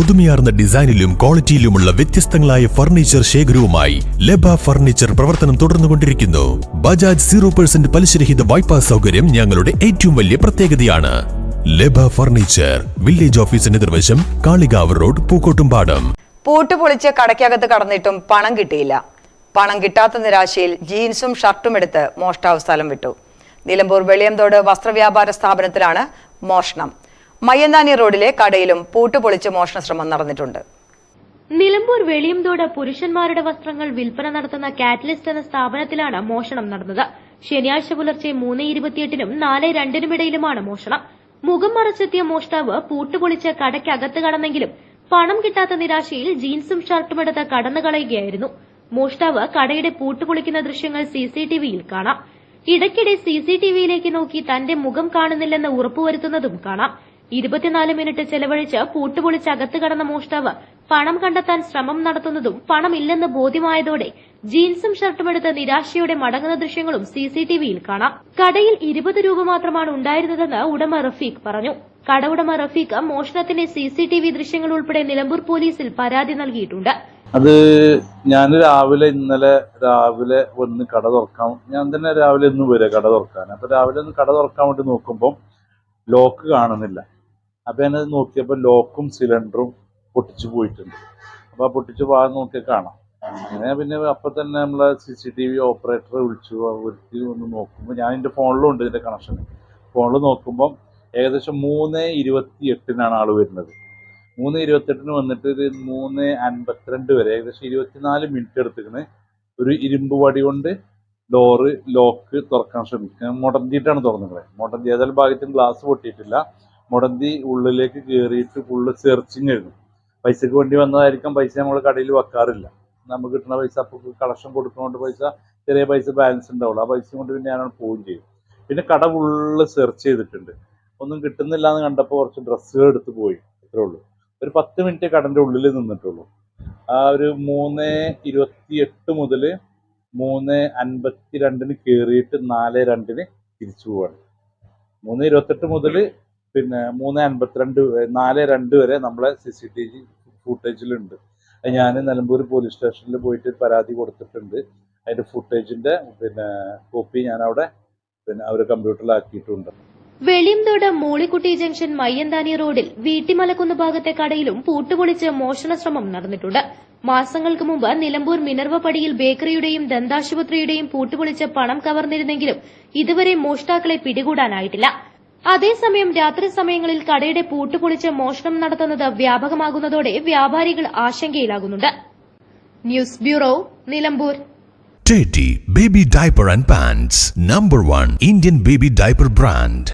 പുതുമയാർന്ന ഡിസൈനിലും ക്വാളിറ്റിയിലുമുള്ള വ്യത്യസ്തങ്ങളായ ഫർണിച്ചർ ശേഖരവുമായി ലബ ഫർണിച്ചർ പ്രവർത്തനം തുടർന്നുകൊണ്ടിരിക്കുന്നു. ബജാജ് സീറോ പെർസെന്റ് പലിശരഹിത വായ്പാ സൗകര്യം ഞങ്ങളുടെ ഏറ്റവും വലിയ പ്രത്യേകതയാണ്. ലബ ഫർണിച്ചർ വില്ലേജ് ഓഫീസിന് നിർവശം കാളികാവ് റോഡ് പൂക്കോട്ടുംപാടം. പൂട്ട് പൊളിച്ച് കടയ്ക്കകത്ത് കടന്നിട്ടും പണം കിട്ടിയില്ല. പണം കിട്ടാത്ത നിരാശയിൽ ജീൻസും ഷർട്ടും എടുത്ത് മോഷ്ടാവ് സ്ഥലം വിട്ടു. നിലമ്പൂർ വെളിയംതോട് വസ്ത്രവ്യാപാര സ്ഥാപനത്തിലാണ് മോഷണം. മയ്യന്താനി റോഡിലെ കടയിലും പൂട്ടുപൊളിച്ച് മോഷണ ശ്രമം നടന്നിട്ടുണ്ട്. നിലമ്പൂർ വെളിയംതോട് പുരുഷന്മാരുടെ വസ്ത്രങ്ങൾ വിൽപ്പന നടത്തുന്ന കാറ്റലിസ്റ്റ് എന്ന സ്ഥാപനത്തിലാണ് മോഷണം നടന്നത്. ശനിയാഴ്ച പുലർച്ചെ മൂന്ന് ഇരുപത്തിയെട്ടിനും നാല് രണ്ടിനുമിടയിലുമാണ് മോഷണം. മുഖം മറച്ചെത്തിയ മോഷ്ടാവ് പൂട്ടുപൊളിച്ച് കടയ്ക്കകത്ത് കടന്നെങ്കിലും പണം കിട്ടാത്ത നിരാശയിൽ ജീൻസും ഷർട്ടും എടുത്ത് കടന്നു കളയുകയായിരുന്നു. മോഷ്ടാവ് കടയുടെ പൂട്ടുപൊളിക്കുന്ന ദൃശ്യങ്ങൾ സിസിടിവിയിൽ കാണാം. ഇടയ്ക്കിടെ സിസിടിവിയിലേക്ക് നോക്കി തന്റെ മുഖം കാണുന്നില്ലെന്ന് ഉറപ്പുവരുത്തുന്നതും കാണാം. ഇരുപത്തിനാല് മിനിറ്റ് ചെലവഴിച്ച് പൂട്ടുപൊളിച്ച് അകത്ത് കടന്ന മോഷ്ടാവ് പണം കണ്ടെത്താൻ ശ്രമം നടത്തുന്നതും പണമില്ലെന്ന് ബോധ്യമായതോടെ ജീൻസും ഷർട്ടും എടുത്ത് നിരാശയോടെ മടങ്ങുന്ന ദൃശ്യങ്ങളും സിസിടിവിയിൽ കാണാം. കടയിൽ ഇരുപത് രൂപ മാത്രമാണ് ഉണ്ടായിരുന്നതെന്ന് ഉടമ റഫീഖ് പറഞ്ഞു. കട ഉടമ റഫീഖ് മോഷണത്തിന്റെ സിസിടിവി ദൃശ്യങ്ങൾ ഉൾപ്പെടെ നിലമ്പൂർ പോലീസിൽ പരാതി നൽകിയിട്ടുണ്ട്. അത് ഞാൻ രാവിലെ ഇന്നലെ രാവിലെ ഒന്ന് കട തുറക്കാം ഞാൻ തന്നെ രാവിലെ ഇന്ന് വരിക കട തുറക്കാൻ. അപ്പൊ രാവിലെ ഒന്ന് കട തുറക്കാൻ വേണ്ടി നോക്കുമ്പോൾ ലോക്ക് കാണുന്നില്ല. അപ്പൊ ഞാനത് നോക്കിയപ്പോൾ ലോക്കും സിലിണ്ടറും പൊട്ടിച്ചു പോയിട്ടുണ്ട്. അപ്പോൾ ആ പൊട്ടിച്ചു ഭാഗം നോക്കിയാൽ കാണാം. അങ്ങനെ പിന്നെ അപ്പൊ തന്നെ നമ്മളെ സി സി ടി വി ഓപ്പറേറ്ററെ വിളിച്ചു. വരുത്തി ഒന്ന് നോക്കുമ്പോൾ ഞാൻ എന്റെ ഫോണിലും ഉണ്ട് ഇതിന്റെ കണക്ഷൻ ഫോണിൽ നോക്കുമ്പോൾ ഏകദേശം മൂന്ന് ഇരുപത്തി എട്ടിനാണ് ആൾ വരുന്നത്. മൂന്ന് ഇരുപത്തെട്ടിന് വന്നിട്ട് ഒരു മൂന്ന് അൻപത്തിരണ്ട് വരെ ഏകദേശം ഇരുപത്തിനാല് മിനിറ്റ് എടുത്തിക്കണ് ഒരു ഇരുമ്പ് വടി കൊണ്ട് ഡോറ് ലോക്ക് തുറക്കാൻ ശ്രമിക്കുക മുടന്തിയിട്ടാണ് തുറന്നത് മുടന്തി ഏതായാലും ഭാഗത്തും ഗ്ലാസ് പൊട്ടിയിട്ടില്ല. മുടന്തി ഉള്ളിലേക്ക് കയറിയിട്ട് ഫുള്ള് സെർച്ചിങ് ആയിരുന്നു. പൈസക്ക് വേണ്ടി വന്നതായിരിക്കാം പൈസ നമ്മൾ കടയിൽ വെക്കാറില്ല. നമുക്ക് കിട്ടുന്ന പൈസ അപ്പോൾ കളക്ഷൻ കൊടുക്കുന്നതുകൊണ്ട് പൈസ ചെറിയ പൈസ ബാലൻസ് ഉണ്ടാവുള്ളൂ. ആ പൈസ കൊണ്ട് പിന്നെ ഞാനാണ് പോവുകയും ചെയ്യും പിന്നെ കട ഫുള്ള് സെർച്ച് ചെയ്തിട്ടുണ്ട്. ഒന്നും കിട്ടുന്നില്ല എന്ന് കണ്ടപ്പോൾ കുറച്ച് ഡ്രസ്സുകൾ എടുത്ത് പോയി ഇത്രേ ഉള്ളൂ. ഒരു പത്ത് മിനിറ്റ് കടന്റെ ഉള്ളിൽ നിന്നിട്ടുള്ളൂ. ആ ഒരു മൂന്ന് ഇരുപത്തി എട്ട് മുതൽ മൂന്ന് അൻപത്തി രണ്ടിന് കയറിയിട്ട് നാല് രണ്ടിന് തിരിച്ചു പോവാണ്. മൂന്ന് ഇരുപത്തെട്ട് മുതൽ പിന്നെ മൂന്ന് അൻപത്തിരണ്ട് നാല് രണ്ട് വരെ നമ്മളെ സി സി ടി വി ഫുട്ടേജിലുണ്ട് ഞാൻ നിലമ്പൂർ പോലീസ് സ്റ്റേഷനിൽ പോയിട്ട് പരാതി കൊടുത്തിട്ടുണ്ട്. അതിന്റെ ഫുട്ടേജിന്റെ പിന്നെ കോപ്പി ഞാൻ അവിടെ പിന്നെ അവർ കമ്പ്യൂട്ടറിലാക്കിയിട്ടുണ്ട് വെളിയംതോട് മൂളിക്കുട്ടി ജംഗ്ഷൻ മയ്യന്താനി റോഡിൽ വീട്ടിമലക്കുന്ന് ഭാഗത്തെ കടയിലും പൂട്ടുപൊളിച്ച് മോഷണ ശ്രമം നടന്നിട്ടുണ്ട്. മാസങ്ങൾക്ക് മുമ്പ് നിലമ്പൂർ മിനർവ പടിയിൽ ബേക്കറിയുടെയും ദന്താശുപത്രിയുടെയും പൂട്ടുപൊളിച്ച് പണം കവർന്നിരുന്നെങ്കിലും ഇതുവരെ മോഷ്ടാക്കളെ പിടികൂടാനായിട്ടില്ല. അതേസമയം രാത്രി സമയങ്ങളിൽ കടയുടെ പൂട്ടുപൊളിച്ച് മോഷണം നടത്തുന്നത് വ്യാപകമാകുന്നതോടെ വ്യാപാരികൾ ആശങ്കയിലാകുന്നുണ്ട് news bureau Nilambur Teddy Baby Diaper and Pants, number one Indian baby diaper brand.